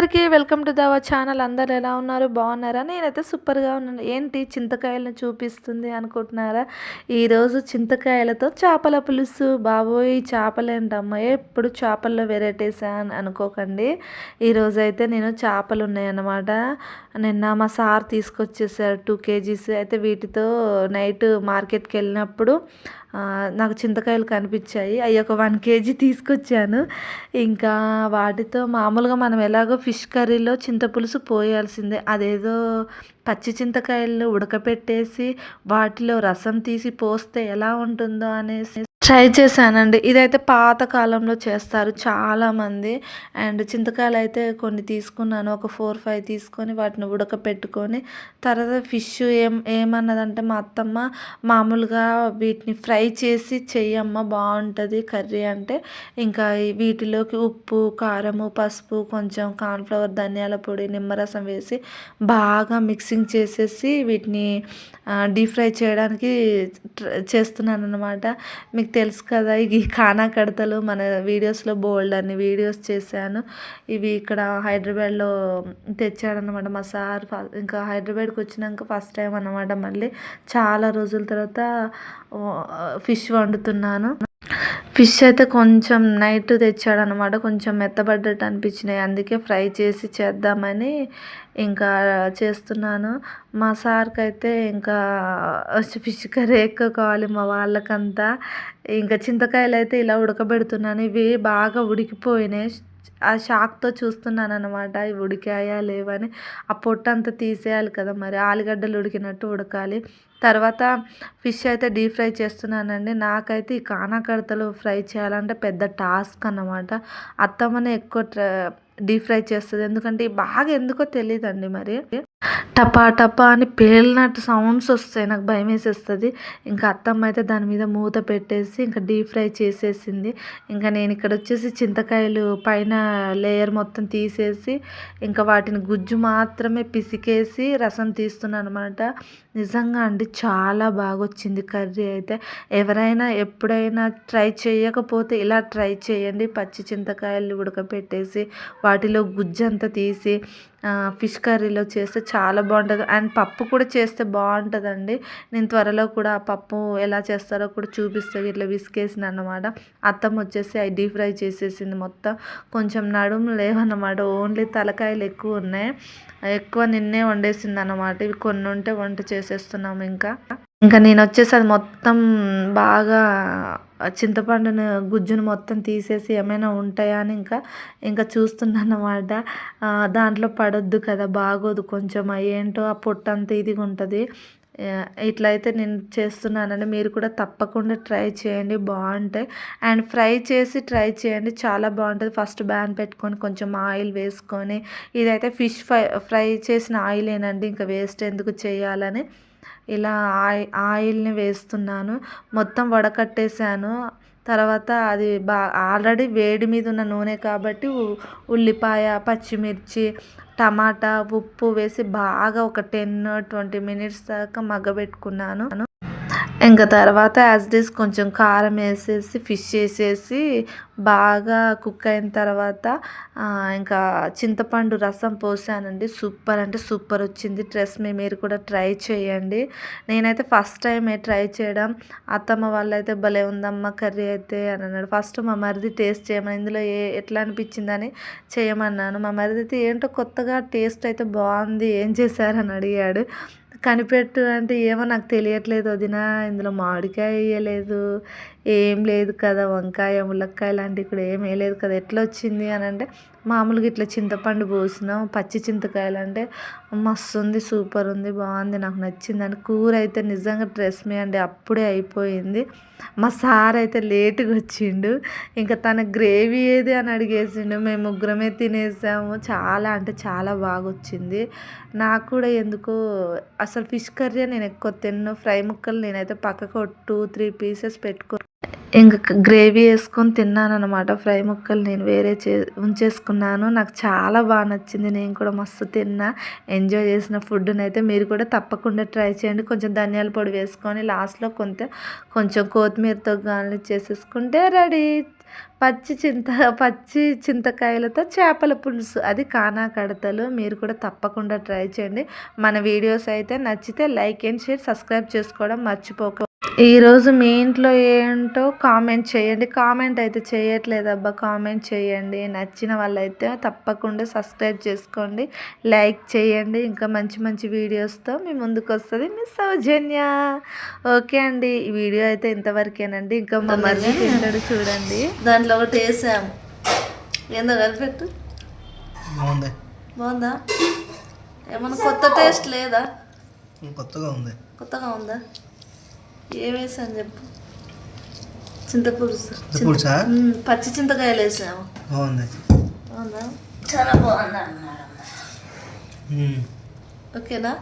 అందరికీ welcome to దవ channel. అందరు ఎలా ఉన్నారు? బాగున్నారా? నేనైతే సూపర్గా ఉన్నాను. ఏంటి చింతకాయలను చూపిస్తుంది అనుకుంటున్నారా? ఈరోజు చింతకాయలతో చేపల పులుసు. బాబోయ్ చేపలు ఏంటమ్మా ఎప్పుడు చేపల్లో వెరైటీస్ అని అనుకోకండి. ఈరోజు అయితే నేను చేపలు ఉన్నాయన్నమాట నిన్న మా సార్ తీసుకొచ్చేసారు టూ కేజీస్. అయితే వీటితో నైట్ మార్కెట్కి వెళ్ళినప్పుడు నాకు చింతకాయలు కనిపించాయి. అవి ఒక వన్ కేజీ తీసుకొచ్చాను. ఇంకా వాటితో మామూలుగా మనం ఎలాగో ఫిష్ కర్రీలో చింతపులుసు పోయాల్సిందే. అదేదో పచ్చి చింతకాయలను ఉడకపెట్టేసి వాటిలో రసం తీసి పోస్తే ఎలా ఉంటుందో అనేసి ట్రై చేశానండి. ఇదైతే పాతకాలంలో చేస్తారు చాలామంది. అండ్ చింతకాయలు అయితే కొన్ని తీసుకున్నాను. ఒక ఫోర్ ఫైవ్ తీసుకొని వాటిని ఉడకపెట్టుకొని తర్వాత ఫిష్ ఏం ఏమన్నదంటే మా అత్తమ్మ మామూలుగా వీటిని ఫ్రై చేసి చెయ్యమ్మ బాగుంటుంది కర్రీ అంటే. ఇంకా వీటిలోకి ఉప్పు కారము పసుపు కొంచెం కార్న్ఫ్లవర్ ధనియాల పొడి నిమ్మరసం వేసి బాగా మిక్సింగ్ చేసేసి వీటిని డీప్ ఫ్రై చేయడానికి చేస్తున్నాను అనమాట మీకు తెలుసు కదా ఈ ఖానా కడతలు మన వీడియోస్లో బోల్డ్ అన్ని వీడియోస్ చేశాను. ఇవి ఇక్కడ హైదరాబాద్లో తెచ్చాడనమాట మా సార్. ఇంకా హైదరాబాద్కి వచ్చినాక ఫస్ట్ టైం అనమాట మళ్ళీ. చాలా రోజుల తర్వాత ఫిష్ వండుతున్నాను. ఫిష్ అయితే కొంచెం నైట్ తెచ్చాడనమాట కొంచెం మెత్తబడ్డట్టు అనిపించినాయి. అందుకే ఫ్రై చేసి చేద్దామని ఇంకా చేస్తున్నాను. మా సార్కి అయితే ఇంకా ఫిష్ కర్రీ ఎక్కువ కావాలి మా వాళ్ళకంతా. ఇంకా చింతకాయలు అయితే ఇలా ఉడకబెడుతున్నాను. ఇవి బాగా ఉడికిపోయినాయి. ఆ షాక్తో చూస్తున్నాను అనమాట ఇవి ఉడికాయా లేవని. ఆ పొట్టు అంతా తీసేయాలి కదా మరి ఆలుగడ్డలు ఉడికినట్టు ఉడకాలి. తర్వాత ఫిష్ అయితే డీప్ ఫ్రై చేస్తున్నానండి. నాకైతే ఈ కానాకడతలు ఫ్రై చేయాలంటే పెద్ద టాస్క్ అన్నమాట. అత్తమ్మనే ఎక్కువ డీప్ ఫ్రై చేస్తుంది. ఎందుకంటే బాగా ఎందుకో తెలియదండి మరి. టపా టపా అని పేలినట్టు సౌండ్స్ వస్తాయి. నాకు భయం వేసేస్తుంది. ఇంకా అత్తమ్మ అయితే దాని మీద మూత పెట్టేసి ఇంకా డీప్ ఫ్రై చేసేసింది. ఇంకా నేను ఇక్కడ వచ్చేసి చింతకాయలు పైన లేయర్ మొత్తం తీసేసి ఇంకా వాటిని గుజ్జు మాత్రమే పిసికేసి రసం తీస్తున్నాను అనమాట నిజంగా అండి చాలా బాగా వచ్చింది కర్రీ అయితే. ఎవరైనా ఎప్పుడైనా ట్రై చేయకపోతే ఇలా ట్రై చేయండి. పచ్చి చింతకాయలు ఉడకపెట్టేసి వాటిలో గుజ్జు అంతా తీసి ఫిష్ కర్రీలో చేస్తే చాలా బాగుంటుంది. అండ్ పప్పు కూడా చేస్తే బాగుంటుందండి. నేను త్వరలో కూడా ఆ పప్పు ఎలా చేస్తారో కూడా చూపిస్తే ఇట్లా విసికేసిన అనమాట అత్తం వచ్చేసి అవి డీప్ ఫ్రై చేసేసింది మొత్తం. కొంచెం నడుము లేవన్నమాట. ఓన్లీ తలకాయలు ఎక్కువ ఉన్నాయి. ఎక్కువ నిన్నే వండేసింది అనమాట ఇవి కొన్ని ఉంటే వంట చేసేస్తున్నాము ఇంకా. ఇంకా నేను వచ్చేసి అది మొత్తం బాగా చింతపండును గుజ్జును మొత్తం తీసేసి ఏమైనా ఉంటాయా అని ఇంకా ఇంకా చూస్తున్నాను అన్నమాట దాంట్లో పడొద్దు కదా బాగోదు కొంచెం. ఏంటో ఆ పొట్టంతా ఇదిగా ఉంటుంది. ఇట్లా అయితే నేను చేస్తున్నానండి. మీరు కూడా తప్పకుండా ట్రై చేయండి బాగుంటాయి. అండ్ ఫ్రై చేసి ట్రై చేయండి చాలా బాగుంటుంది. ఫస్ట్ బ్యాన్ పెట్టుకొని కొంచెం ఆయిల్ వేసుకొని ఇదైతే ఫిష్ ఫ్రై ఫ్రై చేసిన ఆయిలేనండి ఇంకా వేస్ట్ ఎందుకు చేయాలని. ఇలా ఆయి ఆయిల్ని వేస్తున్నాను. మొత్తం వడకట్టేసాను తర్వాత అది బా ఆల్రెడీ వేడి మీద ఉన్న నూనె కాబట్టి ఉల్లిపాయ పచ్చిమిర్చి టమాటా ఉప్పు వేసి బాగా ఒక టెన్ ట్వంటీ మినిట్స్ దాకా మగ్గబెట్టుకున్నాను. ఇంకా తర్వాత యాజ్ డిస్ కొంచెం కారం వేసేసి ఫిష్ వేసేసి బాగా కుక్ అయిన తర్వాత ఇంకా చింతపండు రసం పోసానండి. సూపర్ అంటే సూపర్ వచ్చింది. డ్రెస్ మీ మీరు కూడా ట్రై చేయండి. నేనైతే ఫస్ట్ టైమే ట్రై చేయడం. అత్తమ్మ వాళ్ళు అయితే భలే ఉందమ్మ కర్రీ అయితే అని అన్నాడు. ఫస్ట్ మా మరిది టేస్ట్ చేయమని ఇందులో ఏ ఎట్లా అనిపించిందని చేయమన్నాను. మా మరిది అయితే ఏంటో కొత్తగా టేస్ట్ అయితే బాగుంది ఏం చేశారని అడిగాడు. కనిపెట్టు అంటే ఏమో నాకు తెలియట్లేదు వదిన. ఇందులో మామిడికాయ వేయలేదు. ఏం లేదు కదా వంకాయ ములక్కాయ లాంటివి కూడా ఏం వేయలేదు కదా. ఎట్లా వచ్చింది అని అంటే మామూలుగా ఇట్లా చింతపండు పోసినాం పచ్చి చింతకాయలు అంటే మస్తు ఉంది సూపర్ ఉంది బాగుంది నాకు నచ్చింది. అని కూర అయితే నిజంగా డ్రెస్ మీ అండి అప్పుడే అయిపోయింది. మా సార్ అయితే లేటుగా వచ్చిండు. ఇంకా తన గ్రేవీ ఏది అని అడిగేసిండు. మేము ముగ్గురమే తినేసాము. చాలా అంటే చాలా బాగా వచ్చింది. నాకు కూడా ఎందుకో అసలు ఫిష్ కర్రీ నేను ఎక్కువ తిన్ను. ఫ్రై ముక్కలు నేనైతే పక్కకు టూ త్రీ పీసెస్ పెట్టుకో ఇంక గ్రేవీ వేసుకొని తిన్నాను అనమాట ఫ్రై ముక్కలు నేను వేరే చే ఉంచేసుకున్నాను. నాకు చాలా బాగా నచ్చింది. నేను కూడా మస్తు తిన్నా. ఎంజాయ్ చేసిన ఫుడ్ని అయితే మీరు కూడా తప్పకుండా ట్రై చేయండి. కొంచెం ధనియాల పొడి వేసుకొని లాస్ట్లో కొంత కొంచెం కొత్తిమీరతో గార్నిష్ చేసేసుకుంటే రెడీ. పచ్చి చింత పచ్చి చింతకాయలతో చేపల పులుసు. అది కానా కడతలు మీరు కూడా తప్పకుండా ట్రై చేయండి. మన వీడియోస్ అయితే నచ్చితే లైక్ అండ్ షేర్ సబ్స్క్రైబ్ చేసుకోవడం మర్చిపోక ఈరోజు మీ ఇంట్లో ఏంటో కామెంట్ చేయండి. కామెంట్ అయితే చేయట్లేదు అబ్బా. కామెంట్ చేయండి. నచ్చిన వాళ్ళైతే తప్పకుండా సబ్స్క్రైబ్ చేసుకోండి. లైక్ చేయండి. ఇంకా మంచి మంచి వీడియోస్తో మీ ముందుకు వస్తుంది మీ సౌజన్య. ఓకే అండి. ఈ వీడియో అయితే ఇంతవరకేనండి. ఇంకా మా మరిది తింటాడు చూడండి. దాంట్లో ఒకటి వేసాము. ఏందో కలిపెట్టు బాగుంది. బాగుందా? ఏమన్నా కొత్త టేస్ట్ లేదా? కొత్తగా ఉంది. కొత్తగా ఉందా? ఏం వేసాను చెప్పు. చింతపులుసు పులుసా మ్మ్, పచ్చి చింతకాయలు వేసాము బాగుంది. అవునా? చాలా బాగుంది అన్నారు. ఓకేనా?